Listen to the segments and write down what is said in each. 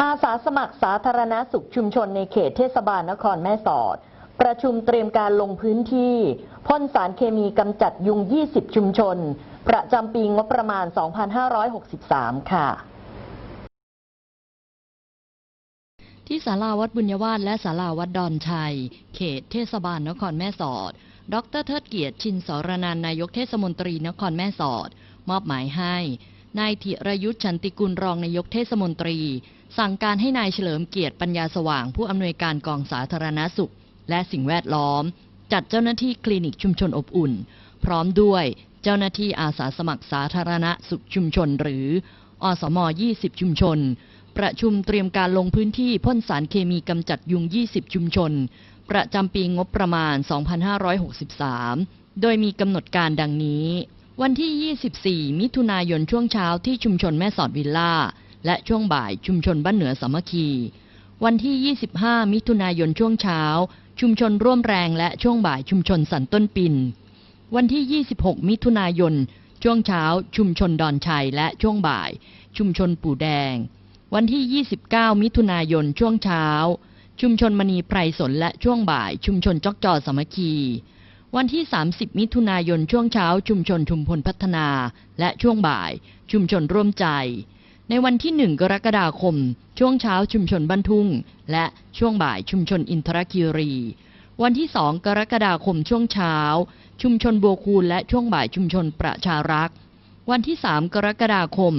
อาสาสมัครสาธารณสุขชุมชนในเขตเทศบาลนครแม่สอด ประชุมเตรียมการลงพื้นที่พ่นสารเคมีกำจัดยุง 20 ชุมชน ประจำปีงบประมาณ 2563 ค่ะที่ศาลาวัดบุญยวาสและศาลาวัดดอนชัย เขตเทศบาลนครแม่สอด ดรเทิดเกียรติชินสรนันนายกเทศมนตรีนครแม่สอด มอบหมายให้ นายธิรยุทธ์ชันติกุลรองนายกเทศมนตรี สั่งการให้นายเฉลิมเกียรติปัญญาสว่างผู้อำนวยการกองสาธารณสุข และสิ่งแวดล้อม จัดเจ้าหน้าที่คลินิกชุมชนอบอุ่น พร้อมด้วยเจ้าหน้าที่อาสาสมัครสาธารณสุขชุมชน หรืออสม 20 ชุมชน ประชุมเตรียมการลงพื้นที่พ่นสารเคมีกำจัดยุง 20 ชุมชน ประจำปีงบประมาณ 2563 โดยมีกำหนดการดังนี้ วันที่ 24 มิถุนายนช่วงเช้าที่ชุมชนแม่สอดวิลล่า และช่วงบ่ายชุมชนบ้านเหนือสามัคคี วันที่ 25 มิถุนายนช่วงเช้า ชุมชนร่วมแรงและช่วงบ่ายชุมชนสันต้นปิน วันที่ 26 มิถุนายนช่วงเช้า ชุมชนดอนชัยและช่วงบ่าย ชุมชนปู่แดง วันที่ 29 มิถุนายนช่วงเช้า ชุมชนมณีไพรสนและช่วงบ่าย ชุมชนจอกจอสามัคคี วันที่ 30 มิถุนายนช่วงเช้าชุมชนชุมพลพัฒนา และช่วงบ่าย ชุมชนร่วมใจ ในวันที่ 1 กรกฎาคม ช่วงเช้าชุมชนบ้านทุ่ง และช่วงบ่ายชุมชนอินทรคีรี วันที่ 2 กรกฎาคมช่วงเช้า ชุมชนบัวคูนและช่วงบ่ายชุมชนประชารักษ์ วันที่ 3 กรกฎาคม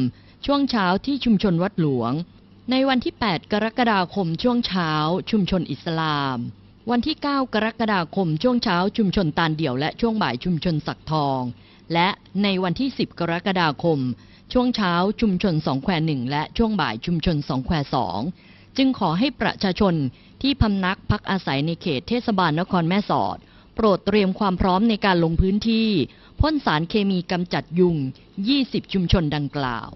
ช่วงเช้าที่ชุมชนวัดหลวง ในวันที่ 8 กรกฎาคมช่วงเช้า ชุมชนอิสลาม วันที่ 9 กรกฎาคมช่วงเช้าชุมชนตาลเดี่ยวและช่วงบ่ายชุมชนสักทอง และในวันที่ 10 กรกฎาคม ช่วงเช้าชุมชนสองแควหนึ่งและช่วงบ่ายชุมชนสองแควสองจึงขอให้ประชาชนที่พำนักพักอาศัยในเขตเทศบาลนครแม่สอด โปรดเตรียมความพร้อมในการลงพื้นที่ พ่นสารเคมีกำจัดยุง 20 ชุมชนดังกล่าว